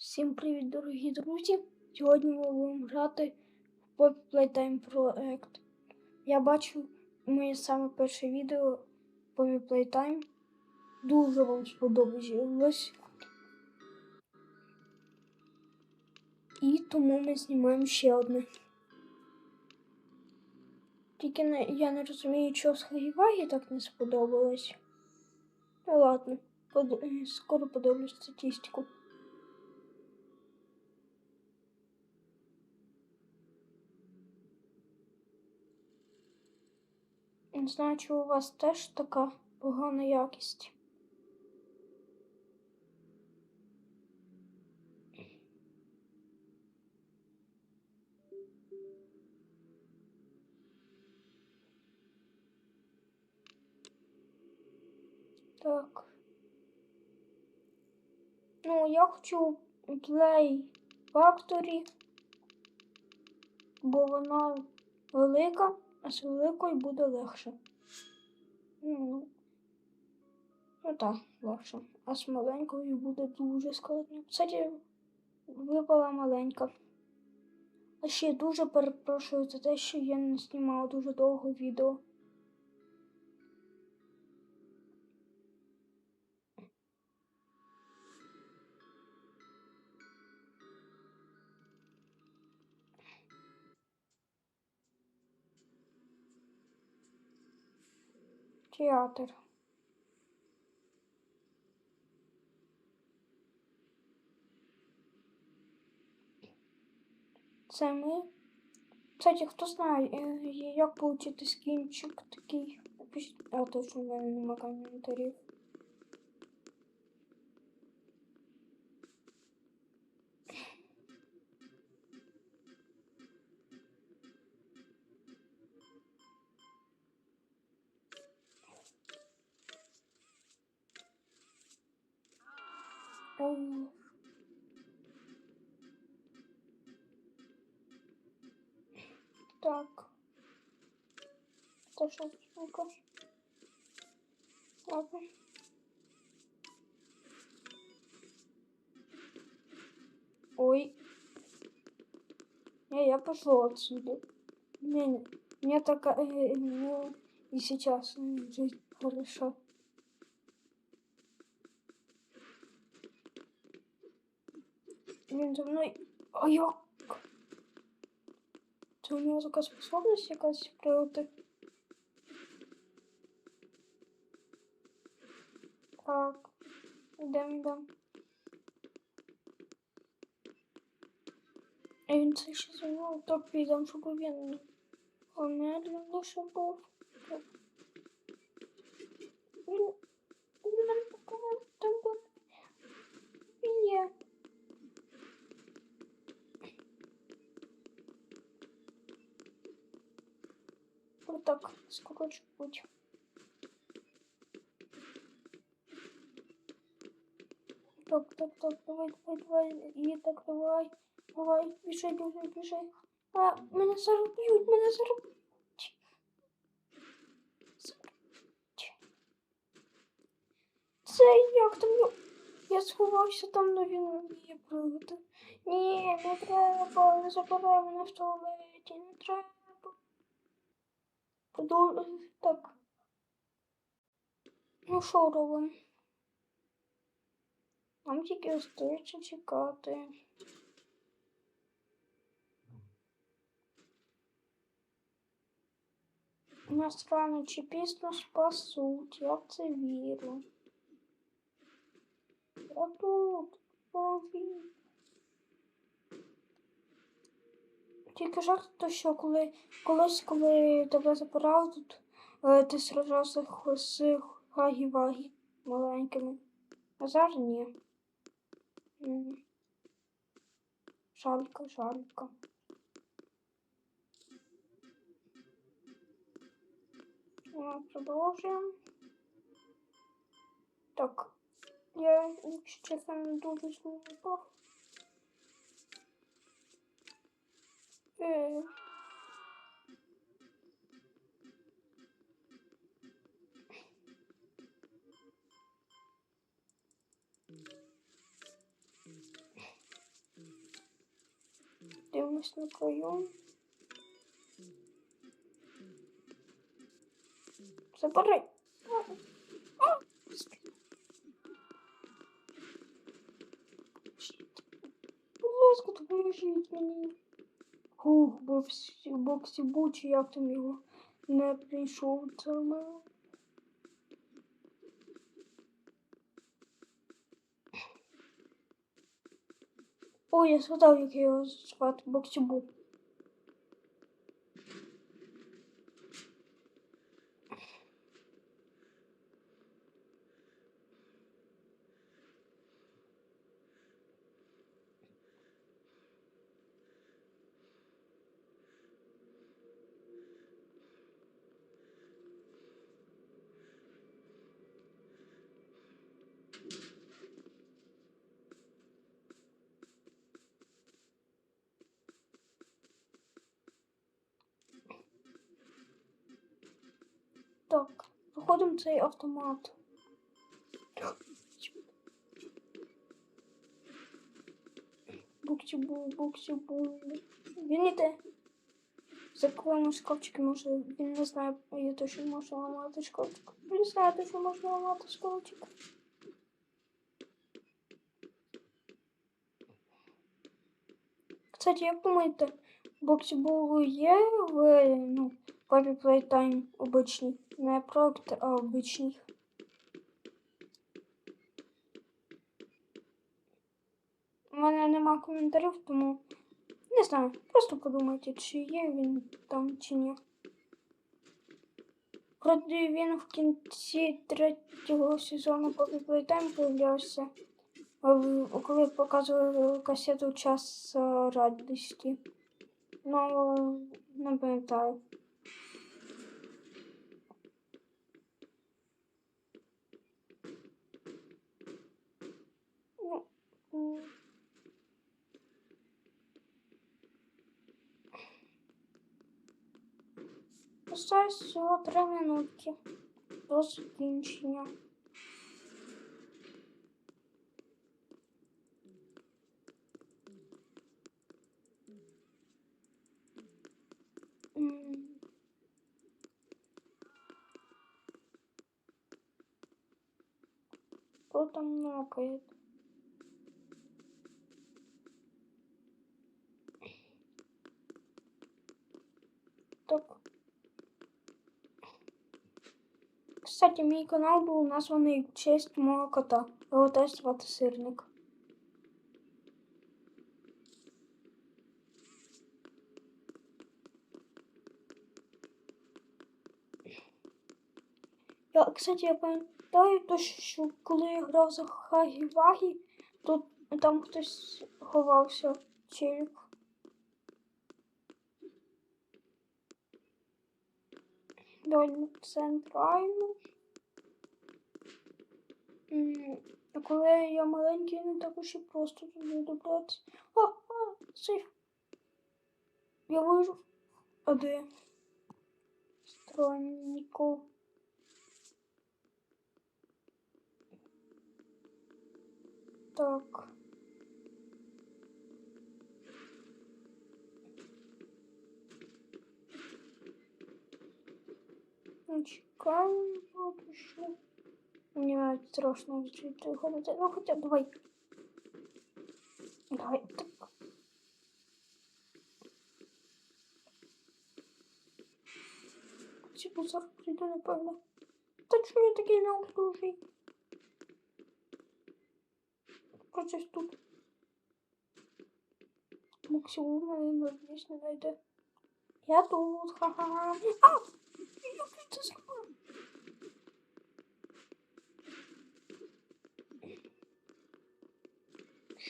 Всім привіт, дорогі друзі! Сьогодні ми будемо грати в Poppy Playtime проект. Я бачу моє саме перше відео Poppy Playtime. Дуже вам сподобалось. І тому ми знімаємо ще одне. Тільки не, я не розумію, чого з Хагівагі так не сподобалось. Ну ладно, под, скоро подивлюсь статистику. Не знаю, чи у вас теж така погана якість. Так. Ну, я хочу Play Factory, бо вона велика, а з великою буде легше. Ну, ну так, легше. А з маленькою буде дуже складно. Кстати, випала маленька. А ще дуже перепрошую за те, що я не знімала дуже довго відео. Театр. Це ми. Кстати, хто знає, е, як отримати скінчик такий? А точно в мене немає коментарів. Ой. Так. Що ну-ка. Ладно. Ой. Не, я пошел отсюда. Не, мне так э, э, и сейчас жить хорошо. Він за мною. А як? Це у нього така способність якась проти. Так. Йдем, йдем. А він це ще за мною так підем, щоб він медленніше був. Так. Він... Він мене поконав, там був. Він є. Вот так, скороче путь. Так, так, так, давай, давай, давай, і так, давай, давай, біжи, біжи, біжи. А, мене зараз б'ють, мене зараз б'ють. Це як там? його- Я сховався там, но він вміє пригати. Ні, не треба, не забирай мене в туалеті, не треба. Подол... Так. Ну що робимо? Нам тільки остається чекати. Нас рано чи пізно спасуть, я в це вірю. Я тут, повір. Тільки жарт то, що коли колись, коли тебе забирали тут, е, ти сражався з хагі-вагі маленькими. А зараз ні. М. Жалька, жалька. Ну, Продовжуємо. Так. Я, якщо чесно, не дуже слухав. Е. Ось на краю. Забирай. Будь ласка, допоможіть мені. Хух, в боксі бучі, як там його не прийшов це в мене. Ой, я згадав, як його звати Боксібу. Так, виходимо цей автомат. Буксібу, буксібу. Він іде. Закриваємо шкафчики, може він не знає, я точно можу ламати шкафчик. Він знає, точно можна ламати шкафчик. Кстати, як думаєте, боксібу є в ну, Папі Playtime обичний. Не проект, а обичний. У мене нема коментарів, тому не знаю. Просто подумайте, чи є він там, чи ні. Вроді він в кінці третього сезону Папі Playtime появлявся. Коли показували касету час радості. Ну, не пам'ятаю. Осталось всього три минутки до закінчення. Кто там нокает? Так. Кстати, мій канал був названий честь мого кота. Його теж звати сирник. Я, кстати, я пам'ятаю, то, що коли я грав за Хагі-Вагі, тут там хтось ховався челік. Доволі центрально. Коли я маленький, не так уж і просто туди добратися. А, а, сейф. Я вижив. А де? Страннику. Так. Ну, Чекаємо. Мені навіть страшно звідти виходити. Ну, хоча давай. Давай, так. Ці базар прийде, напевно. Та чому я такий неуклюжий? Хочеш тут. Максимум мене надіюсь не знайде. Я тут, ха-ха. А! Я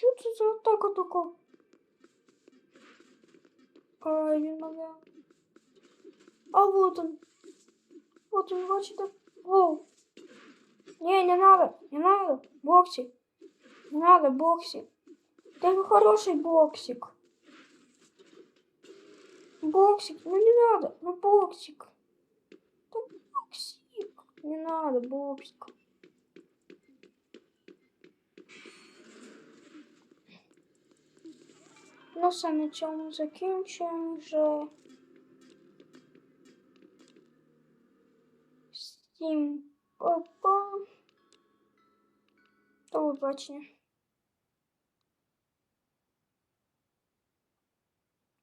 Що це за атака така? А, він мене. А вот он. Вот он, бачите? Воу. Не, не надо, не надо. Боксик. Не надо, боксик. Ты хороший боксик. Боксик, ну не надо, ну боксик. Да боксик. Не надо, боксик. Ну, все на цьому закінчуємо вже. Всім па-па. До побачення.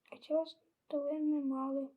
Хотілося, то ви не мали.